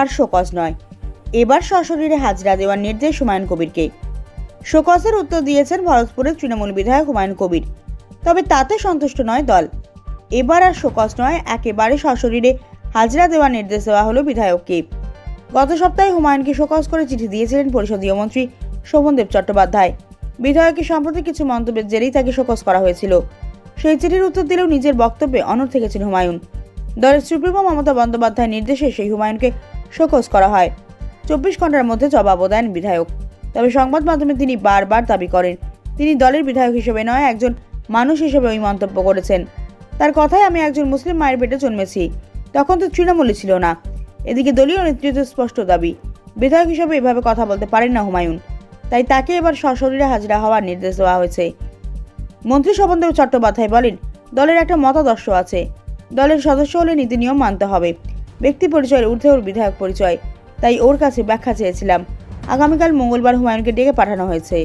আর show cause নয়। এবার সশরীরে হাজিরা দেওয়ার নির্দেশ হুমায়ুন কবিরকে। শোকজের উত্তর দিয়েছেন ভরতপুরের তৃণমূল বিধায়ক হুমায়ুন কবির। তবে তাতে সন্তুষ্ট নয় দল। এবার আর শোকজ নয়, একেবারে সশরীরে হাজিরা দেওয়ার নির্দেশ দেওয়া হলো বিধায়ককে। গত সপ্তাহে হুমায়ুনকে শোকজ করে চিঠি দিয়েছিলেন পরিষদীয় মন্ত্রী শোভনদেব চট্টোপাধ্যায়। বিধায়কের সম্প্রতি কিছু মন্তব্যের জেরেই তাকে শোকজ করা হয়েছিল। সেই চিঠির উত্তর দিলেও নিজের বক্তব্যে অনড় থেকেছেন হুমায়ুন। দলের সুপ্রিমো মমতা বন্দ্যোপাধ্যায়ের নির্দেশে সেই হুমায়ুনকে শোকজ করা হয়। চব্বিশ ঘণ্টার মধ্যে জবাবও দেন বিধায়ক। তবে সংবাদ মাধ্যমে তিনি বারবার দাবি করেন, তিনি দলের বিধায়ক হিসেবে নয়, একজন মানুষ হিসেবে ওই মন্তব্য করেছেন। তার কথায়, আমি একজন মুসলিম মায়ের পেটে জন্মেছি, তখন তো তৃণমূলই ছিল না। এদিকে দলীয় নেতৃত্বের স্পষ্ট দাবি, বিধায়ক হিসেবে এভাবে কথা বলতে পারেন না হুমায়ুন। তাই তাকে এবার সশরীরে হাজিরা হওয়ার নির্দেশ দেওয়া হয়েছে। মন্ত্রী শোভনদেব চট্টোপাধ্যায় বলেন, দলের একটা মতাদর্শ আছে। দলের সদস্য হলে নীতি নিয়ম মানতে হবে। ব্যক্তি পরিচয়ের ঊর্ধ্বে ওর বিধায়ক পরিচয়, তাই ওর কাছে ব্যাখ্যা চেয়েছিলাম। আগামীকাল মঙ্গলবার হুমায়ুনকে ডেকে পাঠানো হয়েছে।